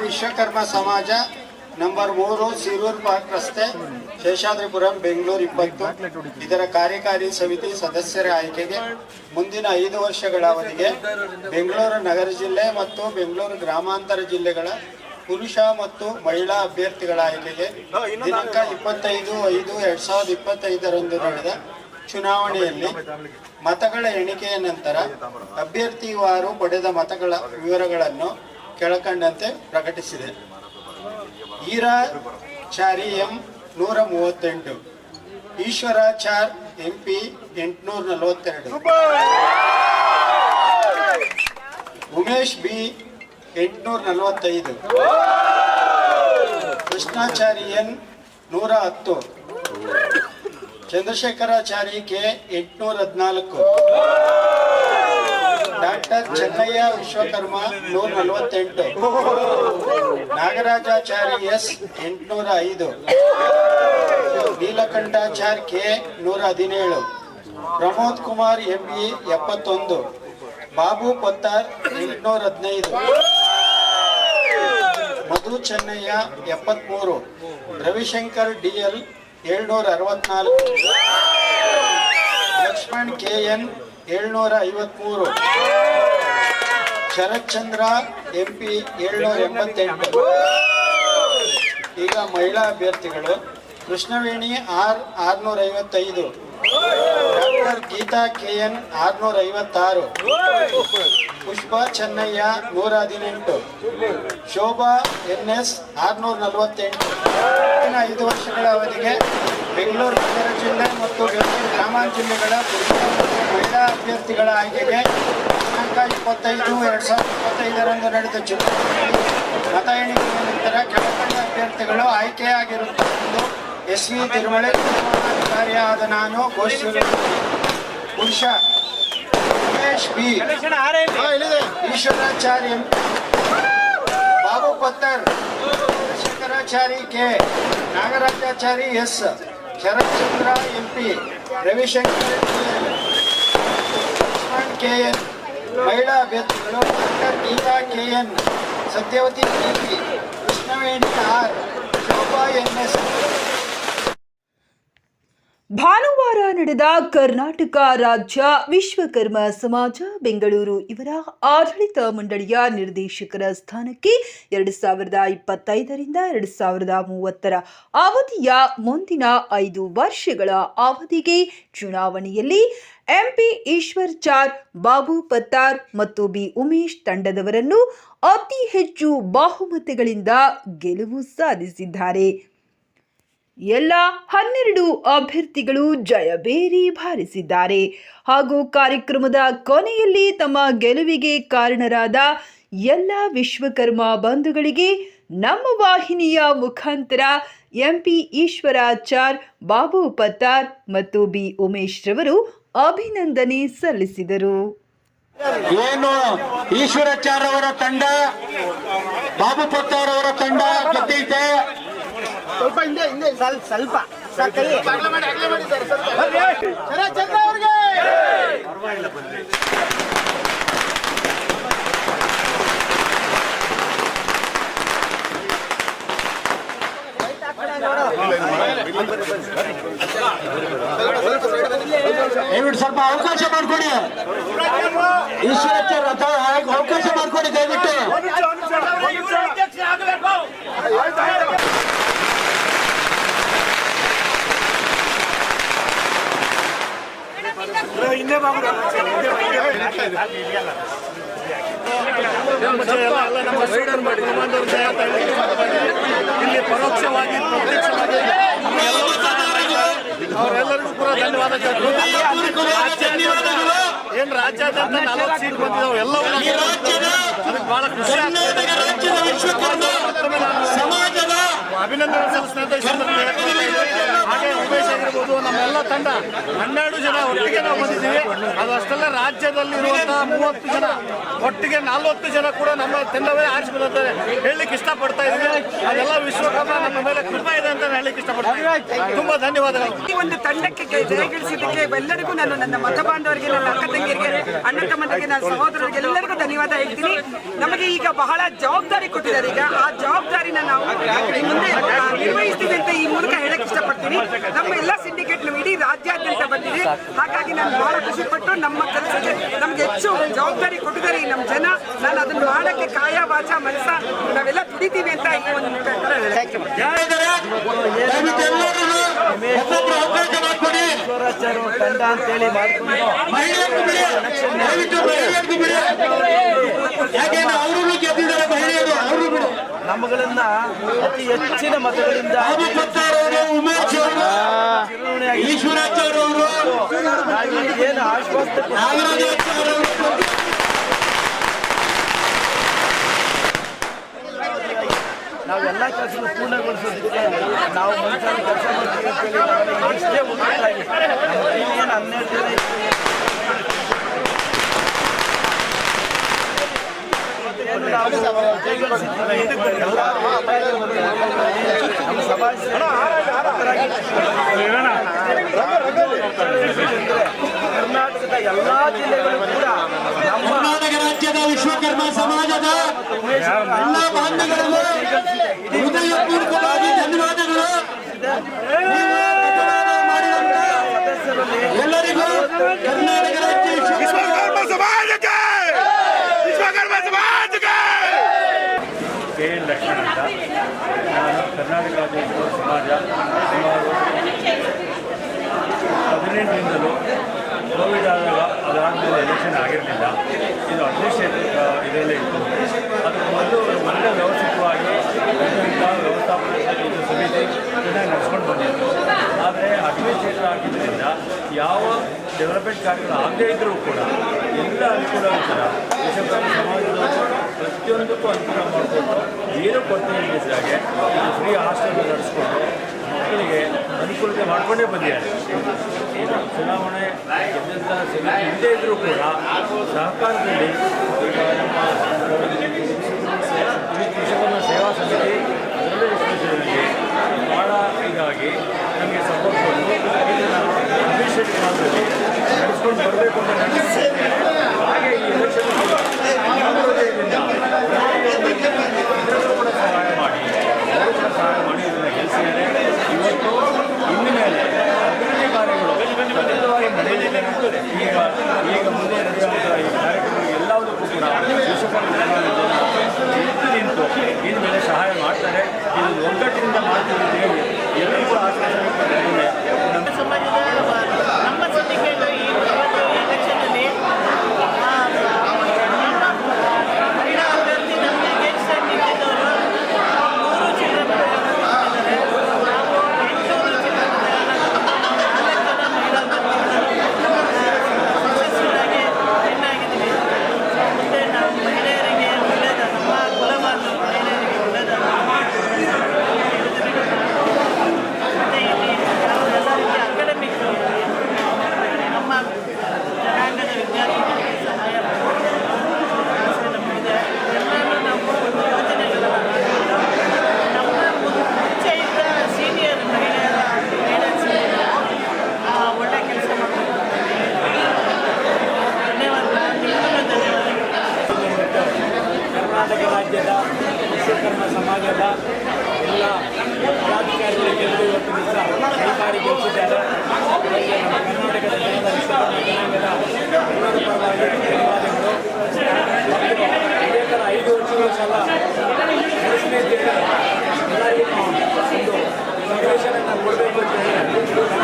ವಿಶ್ವಕರ್ಮ ಸಮಾಜ ನಂಬರ್ ಮೂರು ಸಿರೂರ್ ಪಾರ್ಕ್ ರಸ್ತೆ ಶೇಷಾದ್ರಿಪುರಂ, ಬೆಂಗಳೂರು ಇಪ್ಪತ್ತು. ಇದರ ಕಾರ್ಯಕಾರಿ ಸಮಿತಿ ಸದಸ್ಯರ ಆಯ್ಕೆಗೆ ಮುಂದಿನ ಐದು ವರ್ಷಗಳ ಅವಧಿಗೆ ಬೆಂಗಳೂರು ನಗರ ಜಿಲ್ಲೆ ಮತ್ತು ಬೆಂಗಳೂರು ಗ್ರಾಮಾಂತರ ಜಿಲ್ಲೆಗಳ ಪುರುಷ ಮತ್ತು ಮಹಿಳಾ ಅಭ್ಯರ್ಥಿಗಳ ಆಯ್ಕೆಗೆ ದಿನಾಂಕ ಇಪ್ಪತ್ತೈದು ಐದು ಎರಡ್ ಸಾವಿರದ ಇಪ್ಪತ್ತೈದರಂದು ನಡೆದ ಚುನಾವಣೆಯಲ್ಲಿ ಮತಗಳ ಎಣಿಕೆಯ ನಂತರ ಅಭ್ಯರ್ಥಿವಾರು ಪಡೆದ ಮತಗಳ ವಿವರಗಳನ್ನು ಕೆಳಕಂಡಂತೆ ಪ್ರಕಟಿಸಿದೆ. ಈರಾಚಾರಿ ಎಂ ನೂರ ಮೂವತ್ತೆಂಟು ಈಶ್ವರಾಚಾರ್ ಎಂ ಪಿ ಎಂಟುನೂರ ನಲವತ್ತೆರಡು ಉಮೇಶ್ ಬಿ ಎಂಟುನೂರ ನಲವತ್ತೈದು ಕೃಷ್ಣಾಚಾರಿ ಎನ್ ನೂರ ಹತ್ತು ಚಂದ್ರಶೇಖರಾಚಾರಿ ಕೆ ಎಂಟುನೂರ ಹದಿನಾಲ್ಕು ಡಾಕ್ಟರ್ ಚೆನ್ನಯ್ಯ ವಿಶ್ವಕರ್ಮ ನೂರ ನಲವತ್ತೆಂಟು. ನಾಗರಾಜಾಚಾರಿ ಎಸ್ ಎಂಟುನೂರ ಐದು. ನೀಲಕಂಠಾಚಾರ್ ಕೆ ನೂರ ಹದಿನೇಳು. ಪ್ರಮೋದ್ ಕುಮಾರ್ ಎಂ ಬಿ ಎಪ್ಪತ್ತೊಂದು. ಬಾಬು ಪತ್ತಾರ್ ಎಂಟುನೂರ ಹದಿನೈದು. ಮಧು ಚೆನ್ನಯ್ಯ ಎಪ್ಪತ್ಮೂರು. ರವಿಶಂಕರ್ ಡಿಎಲ್ ಏಳ್ನೂರ ಅರವತ್ನಾಲ್ಕು. ಲಕ್ಷ್ಮಣ್ ಕೆ ಎನ್ ಏಳ್ನೂರ ಐವತ್ಮೂರು ಶರತ್ಚಂದ್ರ ಎಂ ಪಿ ಏಳ್ನೂರ ಎಂಬತ್ತೆಂಟು ಈಗ ಮಹಿಳಾ ಅಭ್ಯರ್ಥಿಗಳು ಕೃಷ್ಣವೇಣಿ ಆರ್ ಆರ್ನೂರ ಐವತ್ತೈದು ಡಾಕ್ಟರ್ ಗೀತಾ ಕೆ ಎನ್ ಆರ್ನೂರ ಐವತ್ತಾರು ಪುಷ್ಪಾ ಚೆನ್ನಯ್ಯ ನೂರ ಹದಿನೆಂಟು ಶೋಭಾ ಎನ್ ಎಸ್ ಆರ್ನೂರ ನಲವತ್ತೆಂಟು ಮುಂದಿನ ಐದು ವರ್ಷಗಳ ಅವಧಿಗೆ ಬೆಂಗಳೂರು ನಗರ ಜಿಲ್ಲೆ ಮತ್ತು ಬೆಂಗಳೂರು ಗ್ರಾಮಾಂತರ ಜಿಲ್ಲೆಗಳ ಮಹಿಳಾ ಅಭ್ಯರ್ಥಿಗಳ ಆಯ್ಕೆಗೆ ದಿನಾಂಕ ಇಪ್ಪತ್ತೈದು, ಎರಡು ಸಾವಿರದ ಇಪ್ಪತ್ತೈದರಂದು ನಡೆದ ಚುನಾವಣೆಯಲ್ಲಿ ಮತ ಎಣಿಕೆಯ ನಂತರ ಕೆಳಕಂಡ ಅಭ್ಯರ್ಥಿಗಳು ಆಯ್ಕೆಯಾಗಿರುತ್ತಾರೆ ಎಂದು ಎಸ್ ವಿ ತಿರುಮಳೆ ಚುನಾವಣಾಧಿಕಾರಿಯಾದ ನಾನು ಘೋಷಿಸಿದೆ ಪುರುಷ Umesh B. Eshwaracharya Babu Pattar Shankarachari K. Nagarajachari S. Sharathchandra MP Ravishankar Lakshman K N ಮಹಿಳಾ ಅಭ್ಯರ್ಥಿಗಳು doctor Geetha K N Satyavathi K Krishnaveni R Shobha N S ಭಾನುವಾರ ನಡೆದ ಕರ್ನಾಟಕ ರಾಜ್ಯ ವಿಶ್ವಕರ್ಮ ಸಮಾಜ ಬೆಂಗಳೂರು. ಇವರ ಆಡಳಿತ ಮಂಡಳಿಯ ನಿರ್ದೇಶಕರ ಸ್ಥಾನಕ್ಕೆ ಎರಡು ಸಾವಿರದ ಇಪ್ಪತ್ತೈದರಿಂದ ಎರಡು ಸಾವಿರದ ಮೂವತ್ತರ ಅವಧಿಯ ಮುಂದಿನ ಐದು ವರ್ಷಗಳ ಅವಧಿಗೆ ಚುನಾವಣೆಯಲ್ಲಿ ಎಂಪಿ ಈಶ್ವರ್ ಚಾರ್, ಬಾಬು ಪತ್ತಾರ್ ಮತ್ತು ಬಿ ಉಮೇಶ್ ತಂಡದವರನ್ನು ಅತಿ ಹೆಚ್ಚು ಬಹುಮತಗಳಿಂದ ಗೆಲುವು ಸಾಧಿಸಿದ್ದಾರೆ. ಎಲ್ಲ ಹನ್ನೆರಡು ಅಭ್ಯರ್ಥಿಗಳು ಜಯಬೇರಿ ಭಾರಿಸಿದ್ದಾರೆ. ಹಾಗೂ ಕಾರ್ಯಕ್ರಮದ ಕೊನೆಯಲ್ಲಿ ತಮ್ಮ ಗೆಲುವಿಗೆ ಕಾರಣರಾದ ಎಲ್ಲ ವಿಶ್ವಕರ್ಮ ಬಂಧುಗಳಿಗೆ ನಮ್ಮ ವಾಹಿನಿಯ ಮುಖಾಂತರ ಎಂಪಿ ಈಶ್ವರಾಚಾರ್, ಬಾಬು ಪತ್ತಾರ್ ಮತ್ತು ಬಿ ಉಮೇಶ್ ರವರು ಅಭಿನಂದನೆ ಸಲ್ಲಿಸಿದರು. ಏನು ಈಶ್ವರಾಚಾರ್ ಅವರ ತಂಡ, ಬಾಬು ಪತ್ತಾರ್ ಅವರ ತಂಡ ಗೆದ್ದೈತೆ ಸ್ವಲ್ಪ ಹಿಂದೆ ಹಿಂದೆ ಸ್ವಲ್ಪ ಸ್ವಲ್ಪ. ಚಂದ್ರ ಅವ್ರಿಗೆ. ದಯವಿಟ್ಟು ಸ್ವಲ್ಪ ಅವಕಾಶ ಮಾಡಿಕೊಡಿ. ಈಶ್ವರಾಚಾರ್ಯ ಅಥವಾ ಅವಕಾಶ ಮಾಡಿಕೊಡಿ ದಯವಿಟ್ಟು ಇಲ್ಲಿ ಪರೋಕ್ಷವಾಗಿ ಪ್ರತ್ಯಕ್ಷವಾಗಿ ಅವರೆಲ್ಲರಿಗೂ ಕೂಡ ಧನ್ಯವಾದ ಏನ್ ರಾಜ್ಯಾದ್ಯಂತ ನಲವತ್ತು ಸೀಟ್ ಬಂದಿದ್ದಾವೆ ಎಲ್ಲವೂ ಅದಕ್ಕೆ ಬಹಳ ಖುಷಿ ಅಭಿನಂದನೆ ಸಲ್ಲಿಸ್ತಾ ಇದ್ದೇನೆ ಈ ಸಂದರ್ಭದಲ್ಲಿ. ಹಾಗೆ ಉಮೇಶ್ ಆಗಿರ್ಬೋದು ನಮ್ಮೆಲ್ಲ ತಂಡ. ಹನ್ನೆರಡು ಜನ ಒಟ್ಟಿಗೆ ನಾವು ಬಂದಿದ್ದೀವಿ. ಅದು ಅಷ್ಟೆಲ್ಲ ರಾಜ್ಯದಲ್ಲಿ ಇರುವಂತಹ ಮೂವತ್ತು ಜನ, ಒಟ್ಟಿಗೆ ನಲ್ವತ್ತು ಜನ ಕೂಡ ನಮ್ಮ ತಂಡವೇ ಆರಿಸಿಕೊಳ್ಳುತ್ತಾರೆ ಹೇಳಲಿಕ್ಕೆ ಇಷ್ಟಪಡ್ತಾ ಇದ್ದೀವಿ ಅದೆಲ್ಲ ವಿಶ್ವಕರ್ಮ ನಮ್ಮ ಮೇಲೆ ಕೃಪಾ ಇದೆ ಅಂತ ಹೇಳಲಿಕ್ಕೆ ಇಷ್ಟಪಡ್ತೀವಿ ತುಂಬಾ ಧನ್ಯವಾದಗಳು. ಈ ಒಂದು ತಂಡಕ್ಕೆ ಜಯಗಳಿಸಿದ್ದಕ್ಕೆ ಎಲ್ಲರಿಗೂ ನಾನು ನನ್ನ ಮತ ಬಾಂಧವರಿಗೆ, ನನ್ನ ಅಕ್ಕ ತಂಗಿಯರಿಗೆ, ಅಣ್ಣ ತಮ್ಮನಿಗೆ ನನ್ನ ಸಹೋದರರಿಗೆ ಎಲ್ಲರಿಗೂ ಧನ್ಯವಾದ ಹೇಳ್ತೀನಿ. ನಮಗೆ ಈಗ ಬಹಳ ಜವಾಬ್ದಾರಿ ಕೊಟ್ಟಿದ್ದಾರೆ. ಈಗ ಆ ಜವಾಬ್ದಾರಿನ ನಾವು ಮುಂದೆ ನಿರ್ವಹಿಸ್ತೀವಿ ಅಂತ ಈ ಮೂಲಕ ಹೇಳಕ್ ಇಷ್ಟಪಡ್ತೀನಿ. ನಮ್ಮ ಎಲ್ಲ ಸಿಂಡಿಕೇಟ್ ನಮ್ಮ ಇಡೀ ರಾಜ್ಯಾದ್ಯಂತ ಬಂದಿದೆ. ಹಾಗಾಗಿ ನಾನು ಬಹಳ ಖುಷಿ ಪಟ್ಟು ನಮ್ಮ ಕೆಲಸಕ್ಕೆ ನಮ್ಗೆ ಹೆಚ್ಚು ಜವಾಬ್ದಾರಿ ಕೊಟ್ಟಿದ್ದಾರೆ ಈ ನಮ್ಮ ಜನ. ನಾನು ಅದನ್ನು ಮಾಡಕ್ಕೆ ಕಾಯ, ವಾಚ, ಮನಸ್ಸ ನಾವೆಲ್ಲ ದುಡಿತೀವಿ ಅಂತ ಈ ಒಂದು ತಂಡ ನಮ್ಮಗಳನ್ನ ಅತಿ ಹೆಚ್ಚಿನ ಮತಗಳಿಂದ ಏನು ಆಶ್ವಾಸ ನಾವೆಲ್ಲ ಕೆಲಸ ಪೂರ್ಣಗೊಳಿಸೋದಕ್ಕೆ ನಾವು ಮನುಷ್ಯನ ಕೆಲಸ ಮಾಡ್ತೀವಿ ಅಂತೇಳಿ ನಾವೆಲ್ಲ ಇಷ್ಟೇ ಏನು ಹನ್ನೆರಡು ಜನ ಇದ್ದೀವಿ. ಏನು ನಾವು ಜಯಗಳಿಸಿದ್ದೀವಿ ಎಲ್ಲ ಒಟ್ಟಾಗಿ ಒಂದು ನಮ್ಮ ಸಮಾಜ ಕರ್ನಾಟಕದ ಎಲ್ಲಾ ಜಿಲ್ಲೆಗಳು ಕೂಡ ಕರ್ನಾಟಕ ರಾಜ್ಯದ ವಿಶ್ವಕರ್ಮ ಸಮಾಜದ ಎಲ್ಲ ಬಾಂಧವರನ್ನು ಹೃದಯಪೂರ್ವಕವಾಗಿ ಧನ್ಯವಾದಗಳು ನೀವು ಮತದಾನ ಮಾಡಿದಂತ ಸದಸ್ಯರಲ್ಲಿ ಎಲ್ಲರಿಗೂ ಕರ್ನಾಟಕ ರಾಜ್ಯ ವಿಶ್ವಕರ್ಮ ಸಮಾಜಕ್ಕೆ ವಿಶ್ವಕರ್ಮ ಸಮಾಜಕ್ಕೆ ನಾನು ಕರ್ನಾಟಕ ರಾಜ್ಯೋತ್ಸವ ಸಮಾಜ ಸುಮಾರು ಹದಿನೆಂಟರಿಂದಲೂ ಕೋವಿಡ್ ಆದಾಗ ಅದಾದಮೇಲೆ ಎಲೆಕ್ಷನ್ ಆಗಿರಲಿಲ್ಲ ಇದು ಅಡ್ಮಿನಿಸ್ಟ್ರೇಟಿವ್ ಇದರಲ್ಲೇ ಇತ್ತು ಅದಕ್ಕೆ ಮೊದಲು ಒಳ್ಳೆ ವ್ಯವಸ್ಥಿತವಾಗಿ ವ್ಯವಸ್ಥಾಪನಾ ಸಮಿತಿ ಚೆನ್ನಾಗಿ ನಡೆಸ್ಕೊಂಡು ಬಂದಿತ್ತು ಆದರೆ ಅಡ್ಮಿನಿಸ್ಟ್ರೇಟರ್ ಆಗಿದ್ದರಿಂದ ಯಾವ ಡೆವಲಪ್ಮೆಂಟ್ ಕಾರ್ಯಗಳು ಆಗದೇ ಇದ್ದರೂ ಕೂಡ ಎಲ್ಲ ಕೂಡ ವಿಶ್ವಕರ್ಮ ಸಮಾಜದ ಪ್ರತಿಯೊಂದಕ್ಕೂ ಅನುಕೂಲ ಮಾಡಿಕೊಂಡು ಏನು ಕೊರತೆ ಇದು ಫ್ರೀ ಹಾಸ್ಟೆಲ್ ನಡೆಸ್ಕೊಂಡು ಮಕ್ಕಳಿಗೆ ಅನುಕೂಲತೆ ಮಾಡಿಕೊಂಡೇ ಬಂದಿದ್ದಾರೆ. ಈಗ ಚುನಾವಣೆ ಇದ್ದಂಥ ಇಲ್ಲದೇ ಇದ್ದರೂ ಕೂಡ ಸಹಕಾರದಲ್ಲಿ ಈಗ ನಮ್ಮ ಬರಬೇಕು ಅಂತ ಹಾಗೆ ಈ ಮಾಡಿ ಸಹಾಯ ಮಾಡಿ ಇವತ್ತು ಇನ್ನು ಮೇಲೆ ಕಾರ್ಯಗಳು ಈಗ ಈಗ ಮುಂದೆ ನಡೆಯುವಂತಹ ಈ ಕಾರ್ಯಕ್ರಮ ಎಲ್ಲದಕ್ಕೂ ಕೂಡ ಯಾರು ಗೆಲ್ಸಿದ್ದಾರೆ ಕರ್ನಾಟಕದ ಧನ್ಯವಾದಗಳು ಐದು ವರ್ಷಗಳ ಸಲ ಪ್ರಶ್ನೆ ಒಂದು ಸಂದೇಶನ ಕೊಡಬೇಕು ಅಂತ ಹೇಳಿ